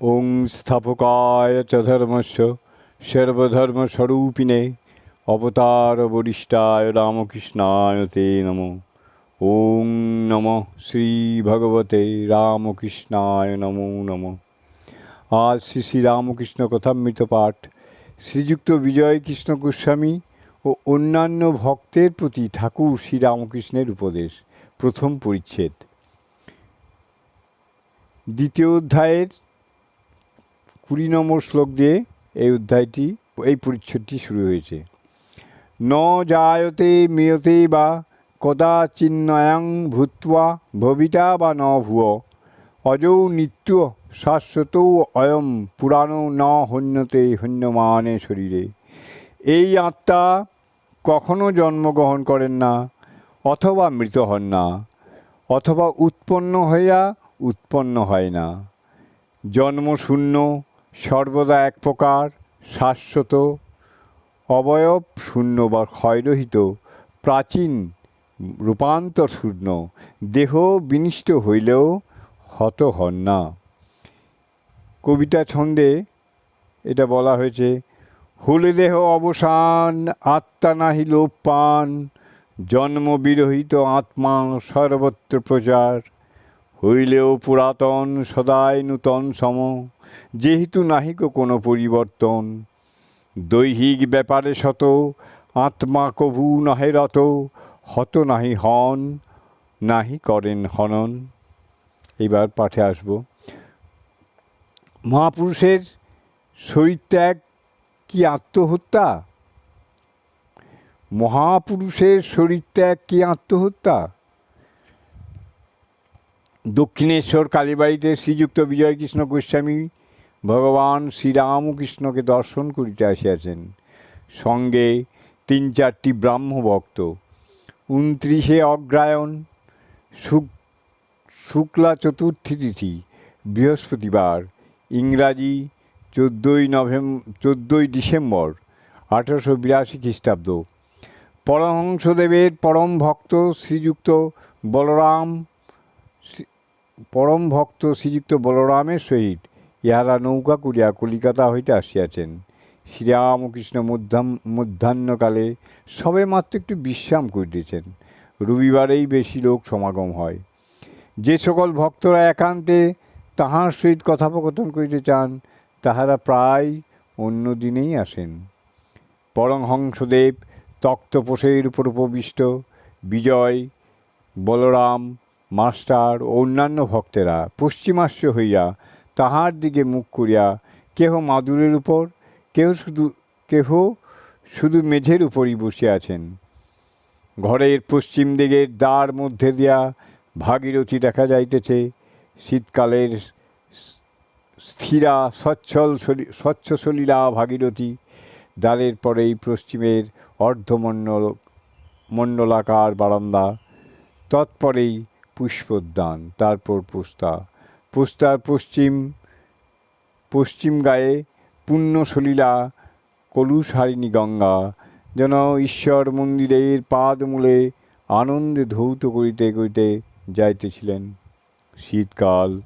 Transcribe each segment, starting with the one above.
ওং স্থাপকায় চ ধর্মস্য সর্বধর্মস্বরূপিণে অবতার বরিষ্ঠায় রামকৃষ্ণায় তে নম। ওং নম শ্রী ভগবতে রামকৃষ্ণায় নমো নম। আজ শ্রী শ্রী রামকৃষ্ণ কথামৃত পাঠ, শ্রীযুক্ত বিজয় কৃষ্ণ গোস্বামী ও অন্যান্য ভক্তের প্রতি ঠাকুর শ্রী রামকৃষ্ণের উপদেশ, প্রথম পরিচ্ছেদ। দ্বিতীয় অধ্যায়ের কুড়ি নম্বর শ্লোক দিয়ে এই অধ্যায়টি, এই পরিচ্ছদটি শুরু হয়েছে। ন জায়তে মিয়তে বা কদাচিন্নয়ং ভূত্বা ভবিতা বা ন ভুয় অজৌ নিত্য শাশ্বতৌ অয়ম পুরাণো ন হন্যতে হন্যমানে শরীরে। এই আত্মা কখনো জন্মগ্রহণ করেন না, অথবা মৃত হন না, অথবা উৎপন্ন হইয়া উৎপন্ন হয় না। জন্মশূন্য সর্বদা এক প্রকার শাশ্বত, অবয়ব শূন্য বা ক্ষয়রহিত, প্রাচীন রূপান্তর শূন্য, দেহ বিনিষ্ট হইলেও হত হন না। কবিতা ছন্দে এটা বলা হয়েছে, হলে দেহ অবসান, আত্মা নাহি লোপ পান, জন্ম বিরহিত আত্মা সর্বত্র প্রচার হইলেও পুরাতন, সদাই নূতন সম, যেহেতু নাহিক কোনো পরিবর্তন। দৈহিক ব্যাপারে শত আত্মা কভু নহে রত, হত নাহি হন, নাহি করেন হনন। এবার পাঠে আসব। মহাপুরুষের শরীরত্যাগ কি আত্মহত্যা? মহাপুরুষের শরীরত্যাগ কি আত্মহত্যা? দক্ষিণেশ্বর কালীবাড়িতে শ্রীযুক্ত বিজয়কৃষ্ণ গোস্বামী ভগবান শ্রীরামকৃষ্ণকে দর্শন করিতে আসিয়াছেন। সঙ্গে তিন চারটি ব্রাহ্মভক্ত। উনত্রিশে অগ্রায়ণ শুক, শুক্লা চতুর্থী তিথি, বৃহস্পতিবার, ইংরাজি চোদ্দোই নভেম্বর চোদ্দোই ডিসেম্বর, আঠারোশো বিরাশি খ্রিস্টাব্দ। পরমহংসদেবের পরম ভক্ত শ্রীযুক্ত বলরাম পরম ভক্ত শ্রীযুক্ত বলরামের সহিত ইহারা নৌকা করিয়া কলিকাতা হইতে আসিয়াছেন। শ্রীরামকৃষ্ণ মধ্যাহ্ন মধ্যাহ্নকালে সবে মাত্র একটু বিশ্রাম করিতেছেন। রবিবারেই বেশি লোক সমাগম হয়। যে সকল ভক্তরা একান্তে তাহার সহিত কথোপকথন করিতে চান, তাহারা প্রায় অন্য দিনেই আসেন। পরমহংসদেব তক্তপোষের উপর উপবিষ্ট, বিজয়, বলরাম মাস্টার ও অন্যান্য ভক্তেরা পশ্চিমাস্য হইয়া তাহার দিকে মুখ করিয়া কেহ মাদুরের উপর, কেহ শুধু কেহ শুধু মেঝের উপরই বসিয়া আছেন। ঘরের পশ্চিম দিকের দ্বার মধ্যে দিয়া ভাগীরথী দেখা যাইতেছে। শীতকালের স্থিরা, সচ্ছল স্বচ্ছ সলিলা ভাগীরথী। দ্বারের পরেই পশ্চিমের অর্ধমণ্ডল মণ্ডলাকার বারান্দা। তৎপরেই পুষ্পোদ্যান তারপর পুস্তা। পুস্তার পশ্চিম পশ্চিম গায়ে পুণ্যসলীলা কলুসারিণী গঙ্গা। যেন ঈশ্বর মন্দিরের পাদমূলে আনন্দে ধৌত করিতে করিতে যাইতেছিলেন। শীতকাল।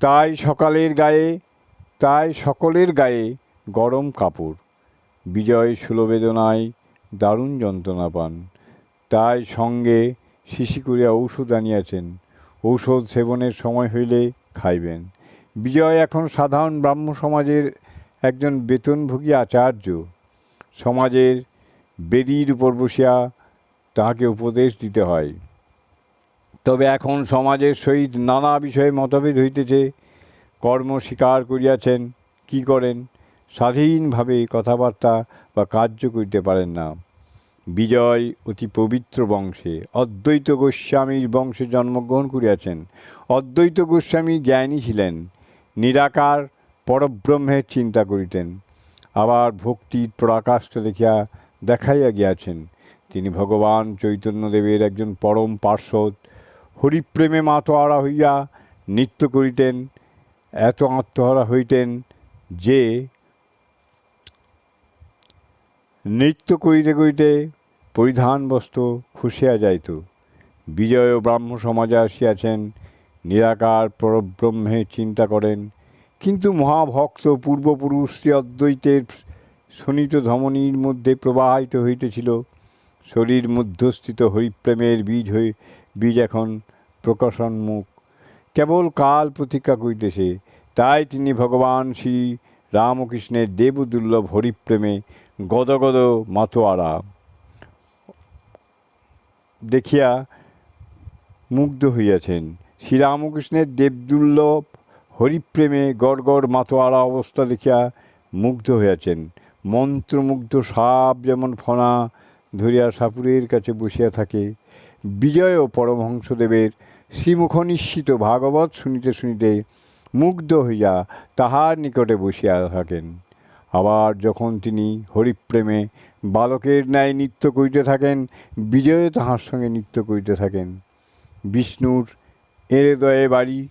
তাই সকালের গায়ে, তাই সকলের গায়ে গরম কাপড়। বিজয় সুলবেদনায় দারুণ যন্ত্রণা পান। তাই সঙ্গে শিশি করিয়া ঔষধ আনিয়াছেন। ঔষধ সেবনের সময় হইলে খাইবেন। বিজয় এখন সাধারণ ব্রাহ্ম সমাজের একজন বেতনভোগী আচার্য। সমাজের বেদির উপর বসিয়া তাহাকে উপদেশ দিতে হয়। তবে এখন সমাজের সহিত নানা বিষয়ে মতভেদ হইতেছে। কর্ম স্বীকার করিয়াছেন, কি করেন? স্বাধীনভাবে কথাবার্তা বা কার্য করিতে পারেন না। বিজয় অতি পবিত্র বংশে। অদ্বৈত গোস্বামীর বংশে জন্মগ্রহণ করিয়াছেন। অদ্বৈত গোস্বামী জ্ঞানী ছিলেন। নিরাকার, পরব্রহ্মের চিন্তা করিতেন। আবার ভক্তির পরাকাষ্ঠ দেখিয়া দেখাইয়া গিয়াছেন। তিনি ভগবান চৈতন্যদেবের একজন পরম পার্শ্বদ। হরিপ্রেমে মাতোয়ারা হইয়া নৃত্য করিতেন। এত আত্মহারা হইতেন যে নৃত্য করিতে করিতে পরিধান বস্ত্র খুশিয়া যাইত। বিজয় ও ব্রাহ্ম সমাজে আসিয়াছেন, নিরাকার পরব্রহ্মে চিন্তা করেন। কিন্তু মহাভক্ত পূর্বপুরুষ শ্রী অদ্বৈতের শোণিত ধমনীর মধ্যে প্রবাহিত হইতেছিল। শরীর মধ্যস্থিত হরিপ্রেমের বীজ হয়ে, বীজ এখন প্রকাশনমুখ। কেবল কাল প্রতীক্ষা করিতেছে। তাই তিনি ভগবান শ্রী রামকৃষ্ণের দেবদুর্লভ হরিপ্রেমে গদগদ মাতোয়ারা। দেখিয়া মুগ্ধ হইয়াছেন। শ্রীরামকৃষ্ণের দেবদুর্লভ হরিপ্রেমে গড় গড় মাতোয়ারা অবস্থা দেখিয়া মুগ্ধ হইয়াছেন। মন্ত্রমুগ্ধ সাপ যেমন ফণা ধরিয়া সাপুরের কাছে বসিয়া থাকে। বিজয় ও পরমহংসদেবের শ্রীমুখ নিশ্চিত ভাগবত শুনিতে শুনিতে মুগ্ধ হইয়া তাহার নিকটে বসিয়া থাকেন। আবার যখন তিনি হরিপ্রেমে বালকের ন্যায় নৃত্য করিতে থাকেন, বিজয় তাহার সঙ্গে নৃত্য করিতে থাকেন। বিষ্ণুর এরেদয়ে বাড়ি,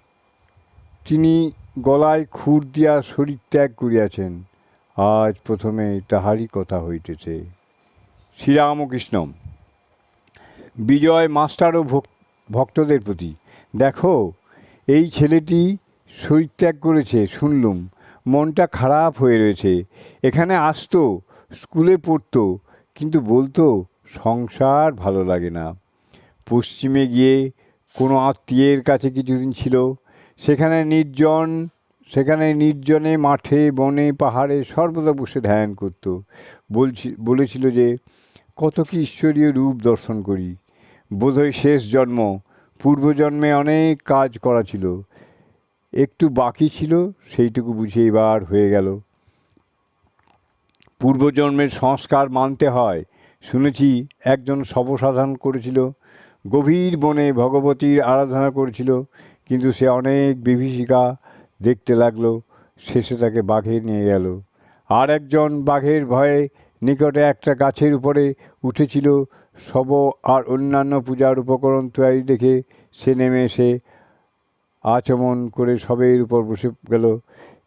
তিনি গলায় খুর দিয়া শরীর ত্যাগ করিয়াছেন। আজ প্রথমে তাহারই কথা হইতেছে। শ্রীরামকৃষ্ণ বিজয় মাস্টার ও ভক- ভক্তদের প্রতি, দেখো, এই ছেলেটি শরীরত্যাগ করেছে, শুনলুম। মনটা খারাপ হয়ে রয়েছে। এখানে আসতো, স্কুলে পড়তো, কিন্তু বলতো সংসার ভালো লাগে না। পশ্চিমে গিয়ে কোনো আত্মীয়ের কাছে কিছুদিন ছিল। সেখানে নির্জন, সেখানে নির্জনে মাঠে, বনে, পাহাড়ে সর্বদা বসে ধ্যান করতো। বলছি, বলেছিল যে, কত কি ঈশ্বরীয় রূপ দর্শন করি। বোধহয় শেষ জন্ম, পূর্বজন্মে অনেক কাজ করা ছিল। একটু বাকি ছিল, সেইটুকু বুঝে এবার হয়ে গেল। পূর্বজন্মের সংস্কার মানতে হয়, শুনেছি একজন সবসাধন করেছিল, গভীর বনে ভগবতীর আরাধনা করেছিল, কিন্তু সে অনেক বিভীষিকা দেখতে লাগল, শেষে তাকে বাঘে নিয়ে গেল। আর একজন বাঘের ভয়ে নিকটে একটা গাছের উপরে উঠেছিল শব আর অন্যান্য পূজার উপকরণ তৈরি দেখে সে নেমে এসে আচমন করে সবের উপর বসে গেল।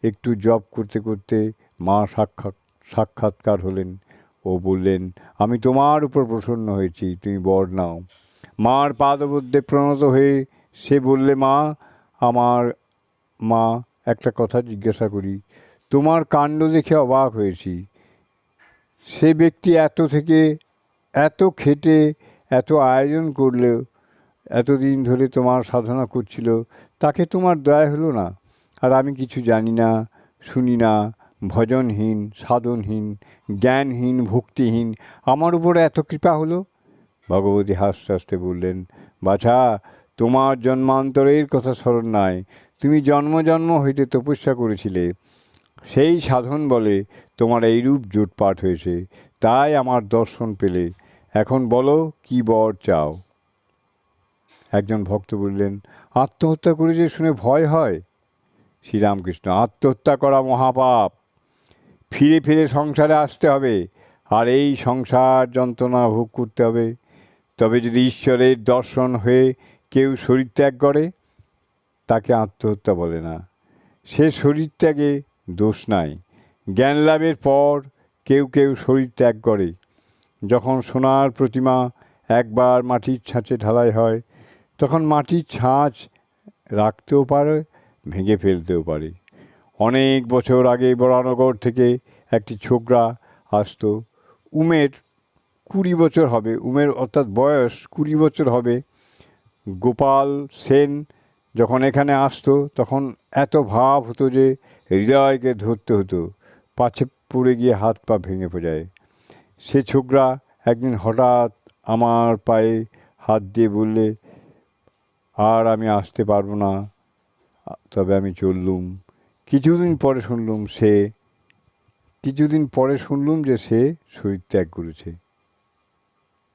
একটু জব করতে করতে মা সাক্ষাৎ, সাক্ষাৎকার হলেন। ও বললেন, আমি তোমার উপর প্রসন্ন হয়েছি, তুমি বর নাও। মার পাদবদ্ধে প্রণত হয়ে সে বললে, মা, আমার মা, একটা কথা জিজ্ঞাসা করি। তোমার কাণ্ড দেখে অবাক হয়েছি। সে ব্যক্তি এত থেকে, এত খেটে, এত আয়োজন করলেও এতদিন ধরে তোমার সাধনা করছিল, তাকে তোমার দয়া হলো না। আর আমি কিছু জানি না, শুনি না। ভজনহীন, সাধনহীন, জ্ঞানহীন, ভক্তিহীন, আমার উপরে এত কৃপা হলো? ভগবতী হাসতে হাসতে বললেন, বাছা, তোমার জন্মান্তরের কথা স্মরণ নাই। তুমি জন্ম জন্ম হইতে তপস্যা করেছিলে। সেই সাধন বলে তোমার এইরূপ জোটপাট হয়েছে। তাই আমার দর্শন পেলে। এখন বলো, কি বর চাও? একজন ভক্ত বললেন, আত্মহত্যা করেছে শুনে ভয় হয়? শ্রীরামকৃষ্ণ, আত্মহত্যা করা মহাপাপ। ফিরে ফিরে সংসারে আসতে হবে, আর এই সংসার যন্ত্রণা ভোগ করতে হবে। তবে যদি ঈশ্বরের দর্শন হয়ে কেউ শরীর ত্যাগ করে, তাকে আত্মহত্যা বলে না। সে শরীর ত্যাগে দোষ নাই। জ্ঞান লাভের পর কেউ কেউ শরীর ত্যাগ করে। যখন সোনার প্রতিমা একবার মাটির ছাঁচে ঢালাই হয় তখন মাটির ছাঁচ রাখতেও পারে, ভেঙে ফেলতেও পারে। অনেক বছর আগে বরানগর থেকে একটি ছোকরা আসতো। উমের কুড়ি বছর হবে, উমের অর্থাৎ বয়স কুড়ি বছর হবে। গোপাল সেন যখন এখানে আসতো, তখন এত ভাব হতো যে হৃদয়কে ধরতে হতো, পাছে পড়ে গিয়ে হাত পা ভেঙে যায়। সে ছোকরা একদিন হঠাৎ আমার পায়ে হাত দিয়ে বললে আর আমি আসতে পারব না। তবে আমি চললুম। কিছুদিন পরে শুনলুম সে কিছুদিন পরে শুনলুম যে সে শরীর ত্যাগ করেছে।